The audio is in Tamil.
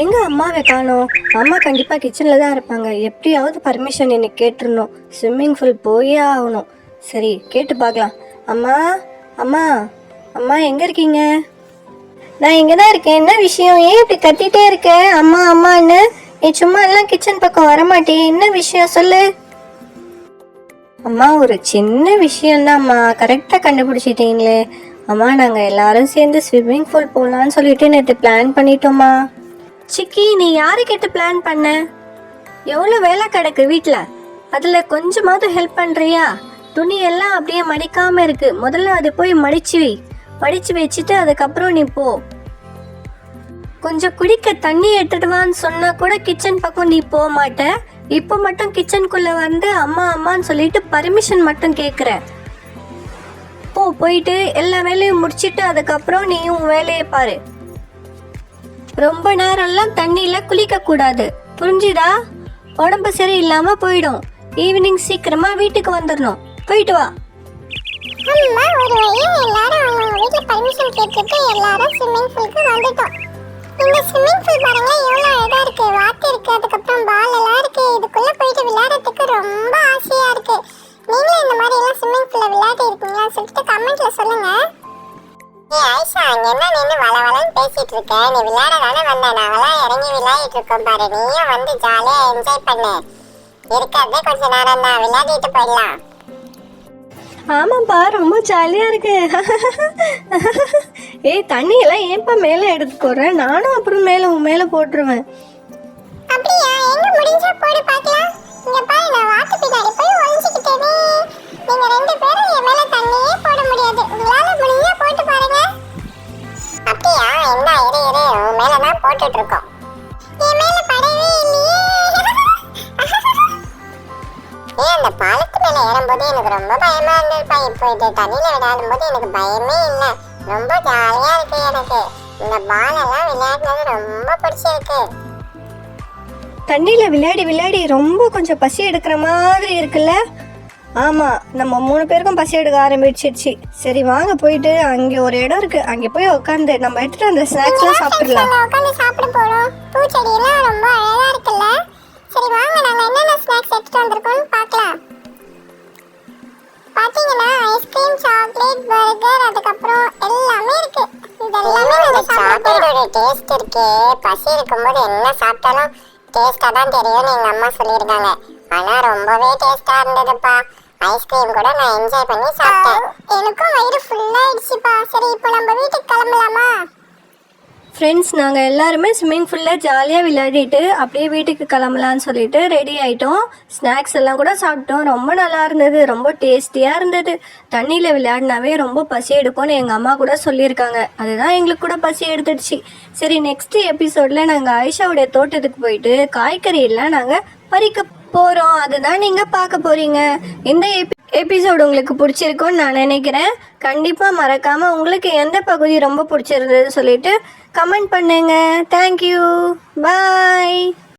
எங்க அம்மாவை காணோம் அம்மா கண்டிப்பா கிச்சன்ல தான் இருப்பாங்க. எப்படியாவது பர்மிஷன் என்னை கேட்டுருணும் ஸ்விம்மிங் பூல் போயே ஆகணும். சரி கேட்டு பார்க்கலாம். அம்மா அம்மா அம்மா எங்க இருக்கீங்க? நான் இங்கே தான் இருக்கேன். என்ன விஷயம்? ஏன் இப்படி கத்திட்டே இருக்க? அம்மா அம்மான்னு நீ சும்மா எல்லாம் கிச்சன் பக்கம் வரமாட்டேன் என்ன விஷயம்? சொல்லு. அம்மா ஒரு சின்ன விஷயம்தான்ம்மா கரெக்டாக கண்டுபிடிச்சிட்டீங்களே. அம்மா நாங்கள் எல்லாரும் சேர்ந்து ஸ்விம்மிங் பூல் போகலான்னு சொல்லிட்டு நேற்று பிளான் பண்ணிட்டோம்மா. சிக்கி நீ யாருக்கிட்ட பிளான் பண்ண? எவ்வளோ வேலை கிடக்கு வீட்டில் அதில் கொஞ்சமாவது ஹெல்ப் பண்ணுறியா துணி எல்லாம் அப்படியே மடிக்காமல் இருக்கு. முதல்ல அது போய் மடிச்சு வை. மடிச்சு வச்சுட்டு அதுக்கப்புறம் நீ போ. கொஞ்சம் குடிக்க தண்ணி எடுத்துடுவான்னு சொன்னால் சொன்னா கூட கிச்சன் பக்கம் நீ போக மாட்ட. இப்போ மட்டும் கிச்சனுக்குள்ள வந்து அம்மா அம்மான்னு சொல்லிட்டு பர்மிஷன் மட்டும் கேட்குற போ போயிட்டு எல்லா வேலையும் முடிச்சிட்டு அதுக்கப்புறம் நீயும் வேலையை பாரு. ரொம்ப நேரம்லாம் தண்ணியில குளிக்க கூடாது. புரிஞ்சுதா? உடம்பு சரியில்லாம போயிடும். ஈவினிங் சீக்கிரமா வீட்டுக்கு வந்துடணும் போயிட்டு வா. அம்மா ஒரு வழியா எல்லாரும் அவங்க வீட்ல பர்மிஷன் கேட்டுட்டு எல்லாரும் ஸ்விம்மிங் பூலுக்கு வந்துட்டோம். இந்த ஸ்விம்மிங் பூல் பாருங்க எவ்வளவு அழகா இருக்கு. வாத்து இருக்கு அதுக்கப்புறம் பால் எல்லாம் இருக்கு. இதுக்குள்ள போயிட்டு விளையாடுறதுக்கு ரொம்ப ஆசையா இருக்கு. நீங்களும் இந்த மாதிரி எல்லாம் ஸ்விம்மிங் பூல்ல விளையாடி இருக்கீங்களா சொல்லிட்டு கமெண்ட்ல சொல்லுங்க. ஏ ஆயிஷா அங்க என்ன நின்று வள வளன்னு பேசிட்டு இருக்க நீ விளையாட தானே வந்த? நாங்களாம் இறங்கி விளையாடிட்டு இருக்கோம் பாரு. நீயும் வந்து ஜாலியா என்ஜாய் பண்ணு. இருக்கிறதே கொஞ்ச நேரம் தான். விளையாடிட்டு போயிடலாம். ஆமாப்பா ரொம்ப ஜாலியாக இருக்கு. ஏய் தண்ணியெல்லாம் ஏன்ப்பா மேலே எடுத்துக்கோறேன் நானும் அப்புறம் மேலே உன் மேலே போட்டுருவேன். போட்டுட்டு இருக்கோம் என் மேல படவே இல்லையே ஏன் அந்த பாலத்து மேல ஏறும்போது எனக்கு ரொம்ப பயமா இருந்ததுப்பா இப்போ இது தண்ணியில விளையாடும் போது எனக்கு பயமே இல்லை. ரொம்ப ஜாலியா இருக்கு எனக்கு. இந்த பால் எல்லாம் விளையாடுனது ரொம்ப பிடிச்சிருக்கு. தண்ணியில் விளையாடி விளையாடி ரொம்ப கொஞ்சம் பசி எடுக்கிற மாதிரி இருக்குல்ல? ஆமாம் நம்ம மூணு பேருக்கும் பசி எடுக்க ஆரம்பிச்சிருச்சு. சரி வாங்க போயிட்டு அங்கே ஒரு இடம் இருக்கு. அங்கே போய் உட்காந்து நம்ம எடுத்துட்டு அந்த ஸ்நாக்ஸ்லாம் சாப்பிட்றலாம் நாங்க உட்காந்து சாப்பிட போறோம்? பூச்செடி எல்லாம் ரொம்ப அழகா இருக்குல்ல? சரி வாங்க நாங்க என்னென்ன ஸ்நாக்ஸ் எடுத்துட்டு வந்திருக்கோம்னு பார்க்கலாம். பாத்தீங்கன்னா ஐஸ்கிரீம் சாக்லேட் பர்கர் அதுக்கப்புறம் எல்லாமே இருக்கு. இதெல்லாமே நாங்க சாப்பிடுறோட டேஸ்ட் இருக்கே. பசி இருக்கும்போது என்ன சாப்பிட்டாலும் டேஸ்டா தான் தெரியும்னு எங்க அம்மா சொல்லியிருக்காங்க. ஆனா ரொம்பவே டேஸ்டா இருந்ததுப்பா. ஐஸ்கிரீம் கூட நான் என்ஜாய் பண்ணி சாப்பிட்டேன். எனக்கும் வயிறு ஃபுல்லாயிடுச்சுப்பா சரி இப்போ நம்ம வீட்டுக்கு கிளம்பலாமா? ஃப்ரெண்ட்ஸ் நாங்கள் எல்லாருமே ஸ்விம்மிங் ஃபுல்லில் ஜாலியாக விளையாடிட்டு அப்படியே வீட்டுக்கு கிளம்பலான்னு சொல்லிட்டு ரெடி ஆயிட்டோம். ஸ்நாக்ஸ் எல்லாம் கூட சாப்பிட்டோம். ரொம்ப நல்லா இருந்தது. ரொம்ப டேஸ்டியாக இருந்தது. தண்ணியில் விளையாடினாவே ரொம்ப பசி எடுக்கும்னு எங்கள் அம்மா கூட சொல்லியிருக்காங்க. அதுதான் எங்களுக்கு கூட பசி எடுத்துடுச்சு. சரி நெக்ஸ்ட் எபிசோடில் நாங்கள் ஆயிஷாவுடைய தோட்டத்துக்கு போயிட்டு காய்கறி எல்லாம் நாங்கள் பறிக்க போகிறோம் அதுதான் நீங்கள் பார்க்க போகிறீங்க இந்த எபிசோடு உங்களுக்கு பிடிச்சிருக்கும்னு நான் நினைக்கிறேன். கண்டிப்பாக மறக்காமல் உங்களுக்கு எந்த பகுதி ரொம்ப பிடிச்சிருந்தது சொல்லிட்டு கமெண்ட் பண்ணுங்க. Thank you bye